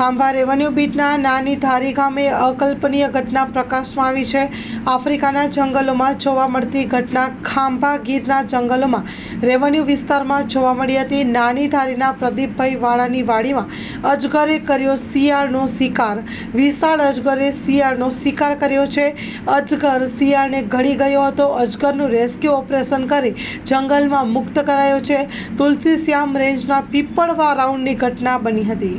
Khambha revenue બીટના નાની ધારી ગામે અકલ્પનીય ઘટના પ્રકાશમાં આવી છે. આફ્રિકાના જંગલોમાં જોવા મળતી ઘટના ખાંભા ગીરના જંગલોમાં રેવન્યુ વિસ્તારમાં જોવા મળી હતી. નાની ધારીના પ્રદીપભાઈ વાળાની વાડીમાં અજગરે કર્યો શિયાળનો શિકાર. વિશાળ અજગરે શિયાળનો શિકાર કર્યો છે. અજગર શિયાળને ઘડી ગયો હતો. અજગરનું રેસ્ક્યુ ઓપરેશન કરી જંગલમાં મુક્ત કરાયો છે. તુલસી શ્યામ રેન્જના પીપળવા રાઉન્ડની ઘટના બની હતી.